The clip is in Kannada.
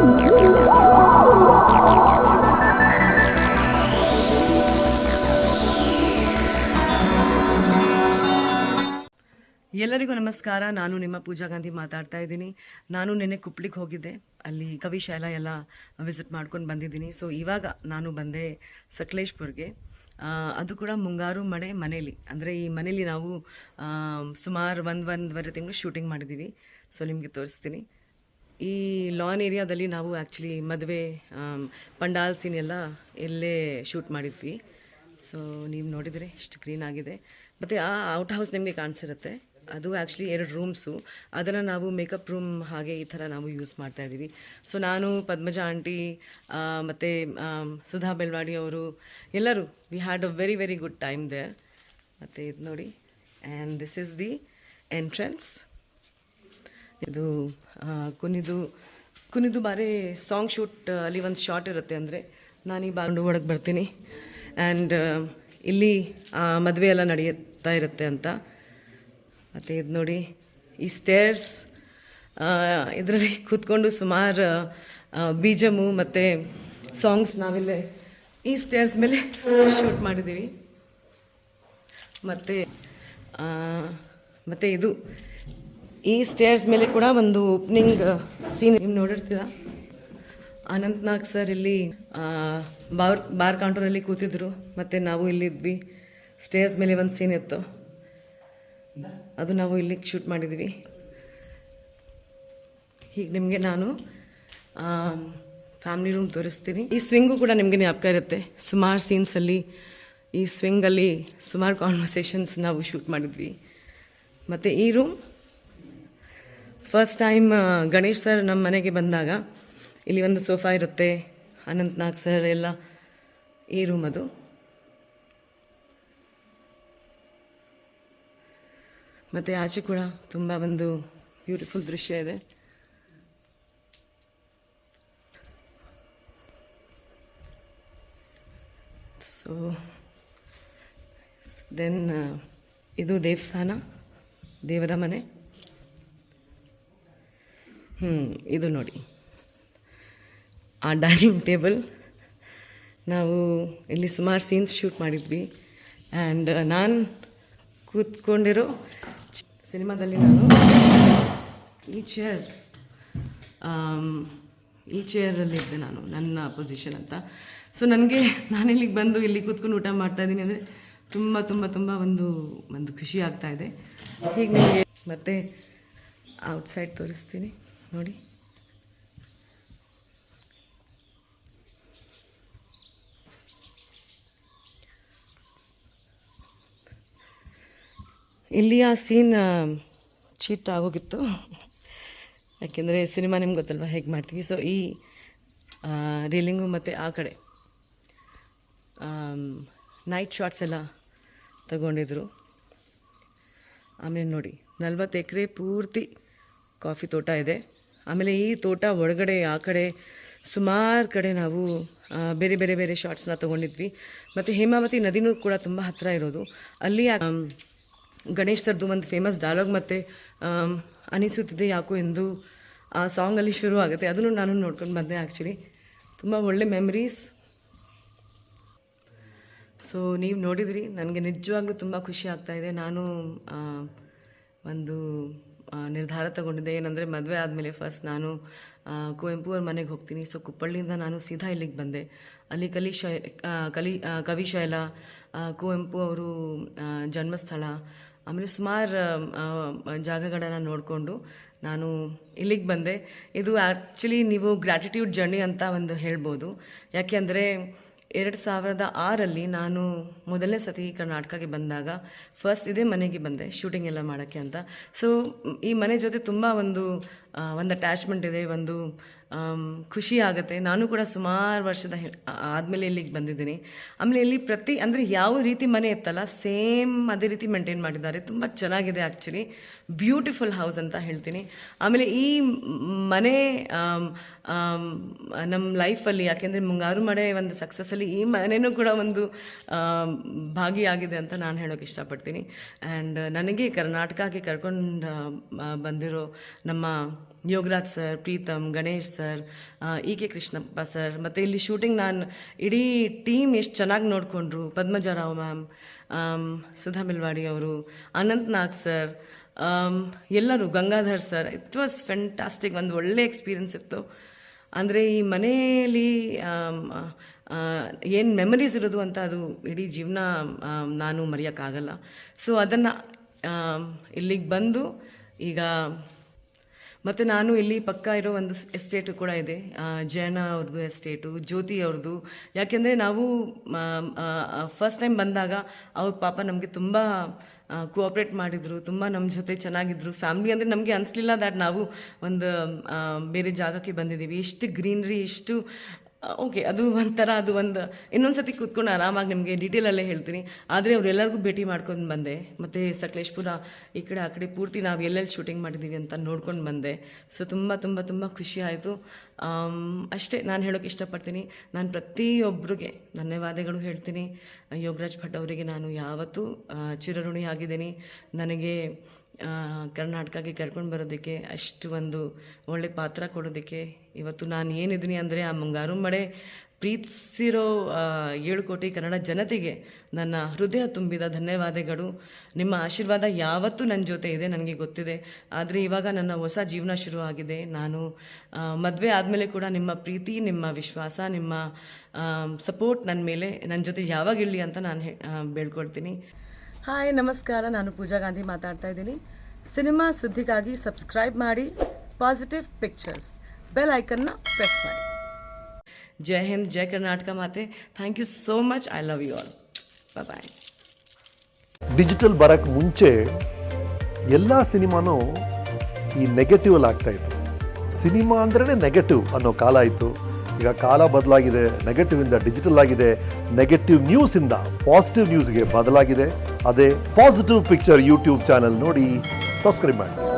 ಎಲ್ಲರಿಗೂ ನಮಸ್ಕಾರ. ನಾನು ನಿಮ್ಮ ಪೂಜಾ ಗಾಂಧಿ ಮಾತಾಡ್ತಾ ಇದ್ದೀನಿ. ನಾನು ನಿನ್ನೆ ಕುಪ್ಲಿಗೆ ಹೋಗಿದ್ದೆ. ಅಲ್ಲಿ ಕವಿಶಾಲ ಎಲ್ಲ ವಿಸಿಟ್ ಮಾಡ್ಕೊಂಡು ಬಂದಿದ್ದೀನಿ. ಸೊ ಇವಾಗ ನಾನು ಬಂದೆ ಸಕಲೇಶ್ಪುರ್ಗೆ. ಅದು ಕೂಡ ಮುಂಗಾರು ಮಳೆ ಮನೇಲಿ. ಅಂದರೆ ಈ ಮನೇಲಿ ನಾವು ಸುಮಾರು ಒಂದು, ಒಂದುವರೆ ತಿಂಗಳು ಶೂಟಿಂಗ್ ಮಾಡಿದ್ದೀವಿ ಸೊ ನಿಮಗೆ ತೋರಿಸ್ತೀನಿ. ಈ ಲಾನ್ ಏರಿಯಾದಲ್ಲಿ ನಾವು ಆ್ಯಕ್ಚುಲಿ ಮದುವೆ ಪಂಡಾಲ್ ಸೀನ್ ಎಲ್ಲ ಇಲ್ಲೇ ಶೂಟ್ ಮಾಡಿದ್ವಿ. ಸೊ ನೀವು ನೋಡಿದರೆ ಇಷ್ಟು ಕ್ಲೀನ್ ಆಗಿದೆ. ಮತ್ತು ಆ ಔಟ್ ಹೌಸ್ ನಿಮಗೆ ಕಾಣಿಸಿರುತ್ತೆ. ಅದು ಆ್ಯಕ್ಚುಲಿ ಎರಡು ರೂಮ್ಸು ಅದನ್ನು ನಾವು ಮೇಕಪ್ ರೂಮ್ ಹಾಗೆ ಈ ಥರ ನಾವು ಯೂಸ್ ಮಾಡ್ತಾ ಇದ್ದೀವಿ. ಸೊ ನಾನು, ಪದ್ಮಜ ಆಂಟಿ ಮತ್ತು ಸುಧಾ ಬೆಳ್ವಾಡಿ ಅವರು ಎಲ್ಲರೂ we had a very very good time there ಮತ್ತು ಇದು ನೋಡಿ. And this is the entrance ಇದು ಕುನಿದು ಕುನಿದು ಬಾರಿ ಸಾಂಗ್ ಶೂಟ್ ಅಲ್ಲಿ ಒಂದು ಶಾರ್ಟ್ ಇರುತ್ತೆ ಅಂದರೆ ನಾನು ಈ ಬಾಂಡು ಒಳಗೆ ಬರ್ತೀನಿ. ಆ್ಯಂಡ್ ಇಲ್ಲಿ ಮದುವೆ ಎಲ್ಲ ನಡೆಯುತ್ತಾ ಇರುತ್ತೆ ಅಂತ. ಮತ್ತು ಇದು ನೋಡಿ, ಈ ಸ್ಟೇರ್ಸ್ ಇದರಲ್ಲಿ ಕೂತ್ಕೊಂಡು ಸುಮಾರು ಬೀಜಮು ಮತ್ತು ಸಾಂಗ್ಸ್ ನಾವಿಲ್ಲೇ ಈ ಸ್ಟೇರ್ಸ್ ಮೇಲೆ ಶೂಟ್ ಮಾಡಿದ್ದೀವಿ ಮತ್ತು ಮತ್ತು ಇದು ಈ ಸ್ಟೇರ್ಸ್ ಮೇಲೆ ಕೂಡ ಒಂದು ಓಪನಿಂಗ್ ಸೀನ್ ನೀವು ನೋಡಿರ್ತೀರ? ಅನಂತ್ನಾಗ್ ಸರ್ ಇಲ್ಲಿ ಬಾರ್ ಬಾರ್ ಕೌಂಟರಲ್ಲಿ ಕೂತಿದ್ರು, ಮತ್ತು ನಾವು ಇಲ್ಲಿದ್ವಿ ಸ್ಟೇರ್ಸ್ ಮೇಲೆ ಒಂದು ಸೀನ್ ಇತ್ತು. ಅದು ನಾವು ಇಲ್ಲಿ ಶೂಟ್ ಮಾಡಿದ್ವಿ. ಹೀಗೆ ನಿಮಗೆ ನಾನು ಫ್ಯಾಮಿಲಿ ರೂಮ್ ತೋರಿಸ್ತೀನಿ. ಈ ಸ್ವಿಂಗು ಕೂಡ ನಿಮಗೆ ಜ್ಞಾಪಕ ಇರುತ್ತೆ. ಸುಮಾರು ಸೀನ್ಸಲ್ಲಿ ಈ ಸ್ವಿಂಗಲ್ಲಿ ಸುಮಾರು ಕಾನ್ವರ್ಸೇಷನ್ಸ್ ನಾವು ಶೂಟ್ ಮಾಡಿದ್ವಿ. ಮತ್ತು ಈ room first time Ganesh sir ನಮ್ಮ ಮನೆಗೆ ಬಂದಾಗ, ಇಲ್ಲಿ ಒಂದು ಸೋಫಾ ಇರುತ್ತೆ ಅನಂತ್ ನಾಗ್ ಸರ್ ಎಲ್ಲ ಈ ರೂಮ್ ಅದು. ಮತ್ತು ಆಚೆ ಕೂಡ ತುಂಬ ಒಂದು ಬ್ಯೂಟಿಫುಲ್ ದೃಶ್ಯ ಇದೆ. ಸೊ ದೆನ್ ಇದು ದೇವಸ್ಥಾನ, ದೇವರ ಮನೆ. ಹ್ಞೂ ಇದು ನೋಡಿ. ಆ ಡೈನಿಂಗ್ ಟೇಬಲ್ ನಾವು ಇಲ್ಲಿ ಸುಮಾರು ಸೀನ್ಸ್ ಶೂಟ್ ಮಾಡಿದ್ವಿ. ಆ್ಯಂಡ್ ನಾನು ಕೂತ್ಕೊಂಡಿರೋ ಸಿನಿಮಾದಲ್ಲಿ ನಾನು ಈ ಚೇರ್ ಈ ಚೇರಲ್ಲಿದ್ದೆ ನಾನು, ನನ್ನ ಪೊಸಿಷನ್ ಅಂತ. ಸೊ ನನಗೆ, ನಾನು ಇಲ್ಲಿಗೆ ಬಂದು ಇಲ್ಲಿ ಕೂತ್ಕೊಂಡು ಊಟ ಮಾಡ್ತಾ ಇದ್ದೀನಿ ಅಂದರೆ ತುಂಬ ತುಂಬ ತುಂಬ ಒಂದು ಒಂದು ಖುಷಿ ಆಗ್ತಾ ಇದೆ. ಹೀಗೆ ನಿಮಗೆ ಮತ್ತೆ ಔಟ್ಸೈಡ್ ತೋರಿಸ್ತೀನಿ. ನೋಡಿ. ಇಲ್ಲಿ ಆ ಸೀನ್ ಚೀಟ್ ಆಗೋಗಿತ್ತು. ಯಾಕೆಂದರೆ ಸಿನಿಮಾ ನಿಮ್ಗೆ ಗೊತ್ತಲ್ವ ಹೇಗೆ ಮಾಡ್ತೀವಿ. ಸೊ ಈ ರೀಲಿಂಗು ಮತ್ತು ಆ ಕಡೆ ನೈಟ್ ಶಾಟ್ಸ್ ಎಲ್ಲ ತಗೊಂಡಿದ್ರು. ಆಮೇಲೆ ನೋಡಿ, ನಲ್ವತ್ತು ಎಕರೆ ಪೂರ್ತಿ ಕಾಫಿ ತೋಟ ಇದೆ. ಆಮೇಲೆ ಈ ತೋಟ ಒಳಗಡೆ, ಆ ಕಡೆ, ಸುಮಾರು ಕಡೆ ನಾವು ಬೇರೆ ಬೇರೆ ಬೇರೆ ಶಾರ್ಟ್ಸ್ನ ತೊಗೊಂಡಿದ್ವಿ. ಮತ್ತು ಹೇಮಾವತಿ ನದಿನೂ ಕೂಡ ತುಂಬ ಹತ್ತಿರ ಇರೋದು. ಅಲ್ಲಿ ಗಣೇಶ್ ಸರ್ದು ಒಂದು ಫೇಮಸ್ ಡೈಲಾಗ್ ಮತ್ತು ಅನಿಸುತ್ತಿದೆ ಯಾಕೋ ಎಂದು ಆ ಸಾಂಗಲ್ಲಿ ಶುರು ಆಗುತ್ತೆ. ಅದನ್ನು ನಾನು ನೋಡ್ಕೊಂಡು ಬಂದೆ ಆ್ಯಕ್ಚುಲಿ ತುಂಬ ಒಳ್ಳೆ ಮೆಮ್ರೀಸ್ ಸೊ ನೀವು ನೋಡಿದ್ರಿ. ನನಗೆ ನಿಜವಾಗ್ಲೂ ತುಂಬ ಖುಷಿ ಆಗ್ತಾ ಇದೆ. ನಾನು ಒಂದು ನಿರ್ಧಾರ ತಗೊಂಡಿದ್ದೆ. ಏನಂದರೆ ಮದುವೆ ಆದಮೇಲೆ ಫಸ್ಟ್ ನಾನು ಕುವೆಂಪು ಅವ್ರ ಮನೆಗೆ ಹೋಗ್ತೀನಿ. ಸೊ ಕುಪ್ಪಳ್ಳಿಯಿಂದ ನಾನು ಸೀದಾ ಇಲ್ಲಿಗೆ ಬಂದೆ. ಅಲ್ಲಿ ಕಲಿ ಶೈ ಕಲಿ ಕವಿಶೈಲ ಕುವೆಂಪು ಅವರು ಜನ್ಮಸ್ಥಳ, ಆಮೇಲೆ ಸುಮಾರು ಜಾಗಗಳನ್ನು ನೋಡಿಕೊಂಡು ನಾನು ಇಲ್ಲಿಗೆ ಬಂದೆ. ಇದು ಆ್ಯಕ್ಚುಲಿ ನೀವು ಗ್ರ್ಯಾಟಿಟ್ಯೂಡ್ ಜರ್ನಿ ಅಂತ ಒಂದು ಹೇಳ್ಬೋದು. ಯಾಕೆ ಅಂದರೆ ಎರಡು ಸಾವಿರದ ಆರಲ್ಲಿ ನಾನು ಮೊದಲನೇ ಸತಿ ಕರ್ನಾಟಕಕ್ಕೆ ಬಂದಾಗ ಫಸ್ಟ್ ಇದೇ ಮನೆಗೆ ಬಂದೆ ಶೂಟಿಂಗ್ ಎಲ್ಲ ಮಾಡೋಕ್ಕೆ ಅಂತ. ಸೊ ಈ ಮನೆ ಜೊತೆ ತುಂಬ ಒಂದು ಒಂದು ಅಟ್ಯಾಚ್ಮೆಂಟ್ ಇದೆ, ಒಂದು ಖುಷಿ ಆಗುತ್ತೆ. ನಾನು ಕೂಡ ಸುಮಾರು ವರ್ಷದ ಆದಮೇಲೆ ಇಲ್ಲಿಗೆ ಬಂದಿದ್ದೀನಿ. ಆಮೇಲೆ ಇಲ್ಲಿ ಪ್ರತಿ, ಅಂದರೆ ಯಾವ ರೀತಿ ಮನೆ ಇತ್ತಲ್ಲ, ಸೇಮ್ ಅದೇ ರೀತಿ ಮೇಂಟೈನ್ ಮಾಡಿದ್ದಾರೆ. ತುಂಬ ಚೆನ್ನಾಗಿದೆ ಆ್ಯಕ್ಚುಲಿ ಬ್ಯೂಟಿಫುಲ್ ಹೌಸ್ ಅಂತ ಹೇಳ್ತೀನಿ. ಆಮೇಲೆ ಈ ಮನೆ ನಮ್ಮ ಲೈಫಲ್ಲಿ, ಯಾಕೆಂದರೆ ಮುಂಗಾರು ಮಳೆ ಒಂದು ಸಕ್ಸಸ್ಸಲ್ಲಿ ಈ ಮನೆಯೂ ಕೂಡ ಒಂದು ಭಾಗಿಯಾಗಿದೆ ಅಂತ ನಾನು ಹೇಳೋಕೆ ಇಷ್ಟಪಡ್ತೀನಿ. ಆ್ಯಂಡ್ ನನಗೆ ಕರ್ನಾಟಕಕ್ಕೆ ಕರ್ಕೊಂಡು ಬಂದಿರೋ ನಮ್ಮ Yogaraj sir, Pritam, Ganesh sir E K Krishnappa sir, ಮತ್ತು ಇಲ್ಲಿ ಶೂಟಿಂಗ್ ನಾನು ಇಡೀ ಟೀಮ್ ಎಷ್ಟು ಚೆನ್ನಾಗಿ ನೋಡಿಕೊಂಡ್ರು. ಪದ್ಮಜರಾವ್ ಮ್ಯಾಮ್ ಸುಧಾ ಮಿಲ್ವಾಡಿ ಅವರು ಅನಂತ್ ನಾಗ್ ಸರ್ ಎಲ್ಲರೂ, Gangadhar sir, it was fantastic ಒಂದು ಒಳ್ಳೆ ಎಕ್ಸ್ಪೀರಿಯನ್ಸ್ ಇತ್ತು. ಅಂದರೆ ಈ ಮನೆಯಲ್ಲಿ ಏನು ಮೆಮರೀಸ್ ಇರೋದು ಅಂತ ಅದು ಇಡೀ ಜೀವನ ನಾನು ಮರೆಯೋಕ್ಕಾಗಲ್ಲ. ಸೊ ಅದನ್ನು ಇಲ್ಲಿಗೆ ಬಂದು ಈಗ ಮತ್ತು ನಾನು ಇಲ್ಲಿ ಪಕ್ಕ ಇರೋ ಒಂದು ಎಸ್ಟೇಟು ಕೂಡ ಇದೆ. ಜಯಣ್ಣ ಅವ್ರದ್ದು ಎಸ್ಟೇಟು ಜ್ಯೋತಿ ಅವ್ರದ್ದು ಯಾಕೆಂದರೆ ನಾವು ಫಸ್ಟ್ ಟೈಮ್ ಬಂದಾಗ ಅವ್ರ ಪಾಪ ನಮಗೆ ತುಂಬ ಕೋಆಪ್ರೇಟ್ ಮಾಡಿದರು, ತುಂಬ ನಮ್ಮ ಜೊತೆ ಚೆನ್ನಾಗಿದ್ರು. ಫ್ಯಾಮ್ಲಿ ಅಂದರೆ ನಮಗೆ ಅನಿಸ್ಲಿಲ್ಲ ದ್ಯಾಟ್ ನಾವು ಒಂದು ಬೇರೆ ಜಾಗಕ್ಕೆ ಬಂದಿದ್ದೀವಿ. ಎಷ್ಟು ಗ್ರೀನ್ರಿ ಇಷ್ಟು ಓಕೆ ಅದು ಒಂಥರ, ಅದು ಒಂದು ಇನ್ನೊಂದು ಸತಿ ಕೂತ್ಕೊಂಡು ಆರಾಮಾಗಿ ನಿಮಗೆ ಡೀಟೇಲಲ್ಲೇ ಹೇಳ್ತೀನಿ. ಆದರೆ ಅವರೆಲ್ಲರಿಗೂ ಭೇಟಿ ಮಾಡ್ಕೊಂಡು ಬಂದೆ. ಮತ್ತು ಸಕಲೇಶ್ಪುರ ಈ ಕಡೆ, ಆ ಕಡೆ ಪೂರ್ತಿ ನಾವು ಎಲ್ಲೆಲ್ಲಿ ಶೂಟಿಂಗ್ ಮಾಡಿದ್ದೀವಿ ಅಂತ ನೋಡ್ಕೊಂಡು ಬಂದೆ. ಸೊ ತುಂಬ ತುಂಬ ತುಂಬ ಖುಷಿ ಆಯಿತು. ಅಷ್ಟೇ, ನಾನು ಹೇಳೋಕೆ ಇಷ್ಟಪಡ್ತೀನಿ. ನಾನು ಪ್ರತಿಯೊಬ್ಬರಿಗೆ ಧನ್ಯವಾದಗಳು ಹೇಳ್ತೀನಿ. ಯೋಗರಾಜ್ ಭಟ್ ಅವರಿಗೆ ನಾನು ಯಾವತ್ತೂ ಚಿರಋಣಿ ಆಗಿದ್ದೀನಿ ನನಗೆ ಕರ್ನಾಟಕಕ್ಕೆ ಕರ್ಕೊಂಡು ಬರೋದಕ್ಕೆ ಅಷ್ಟು ಒಂದು ಒಳ್ಳೆ ಪಾತ್ರ ಕೊಡೋದಕ್ಕೆ ಇವತ್ತು ನಾನು ಏನಿದ್ದೀನಿ ಅಂದರೆ ಆ ಮುಂಗಾರು ಮಳೆ ಪ್ರೀತಿಸಿರೋ ಏಳು ಕೋಟಿ ಕನ್ನಡ ಜನತೆಗೆ ನನ್ನ ಹೃದಯ ತುಂಬಿದ ಧನ್ಯವಾದಗಳು. ನಿಮ್ಮ ಆಶೀರ್ವಾದ ಯಾವತ್ತೂ ನನ್ನ ಜೊತೆ ಇದೆ, ನನಗೆ ಗೊತ್ತಿದೆ. ಆದರೆ ಇವಾಗ ನನ್ನ ಹೊಸ ಜೀವನ ಶುರು ಆಗಿದೆ ನಾನು ಮದುವೆ ಆದಮೇಲೆ ಕೂಡ ನಿಮ್ಮ ಪ್ರೀತಿ, ನಿಮ್ಮ ವಿಶ್ವಾಸ, ನಿಮ್ಮ ಸಪೋರ್ಟ್ ನನ್ನ ಮೇಲೆ ನನ್ನ ಜೊತೆ ಯಾವಾಗ ಇರಲಿ ಅಂತ ನಾನು ಬೇಡ್ಕೊಳ್ತೀನಿ. ಹಾಯ್ ನಮಸ್ಕಾರ. ನಾನು ಪೂಜಾ ಗಾಂಧಿ ಮಾತಾಡ್ತಾ ಇದ್ದೀನಿ. ಸಿನಿಮಾ ಸುದ್ದಿಗಾಗಿ ಸಬ್ಸ್ಕ್ರೈಬ್ ಮಾಡಿ ಪಾಸಿಟಿವ್ ಪಿಕ್ಚರ್ಸ್ ಬೆಲ್ ಐಕನ್ನ ಪ್ರೆಸ್ ಮಾಡಿ. ಜೈ ಹಿಂದ್ ಜೈ ಕರ್ನಾಟಕ ಮಾತೆ. Thank you so much I love you all bye digital ಬರಕ್ಕೆ ಮುಂಚೆ ಎಲ್ಲ ಸಿನಿಮಾನೂ ಈ ನೆಗೆಟಿವ್ ಅಲ್ಲಿ ಆಗ್ತಾ ಇತ್ತು. ಸಿನಿಮಾ ಅಂದ್ರೆ ನೆಗೆಟಿವ್ ಅನ್ನೋ ಕಾಲ ಇತ್ತು. ಈಗ ಕಾಲ ಬದಲಾಗಿದೆ ನೆಗೆಟಿವ್ ಇಂದ ಡಿಜಿಟಲ್ ಆಗಿದೆ ನೆಗೆಟಿವ್ ನ್ಯೂಸ್ ಇಂದ ಪಾಸಿಟಿವ್ ನ್ಯೂಸ್ಗೆ ಬದಲಾಗಿದೆ. ಅದೇ ಪಾಸಿಟಿವ್ ಪಿಕ್ಚರ್ ಯೂಟ್ಯೂಬ್ ಚಾನೆಲ್ ನೋಡಿ ಸಬ್ಸ್ಕ್ರೈಬ್ ಮಾಡಿ.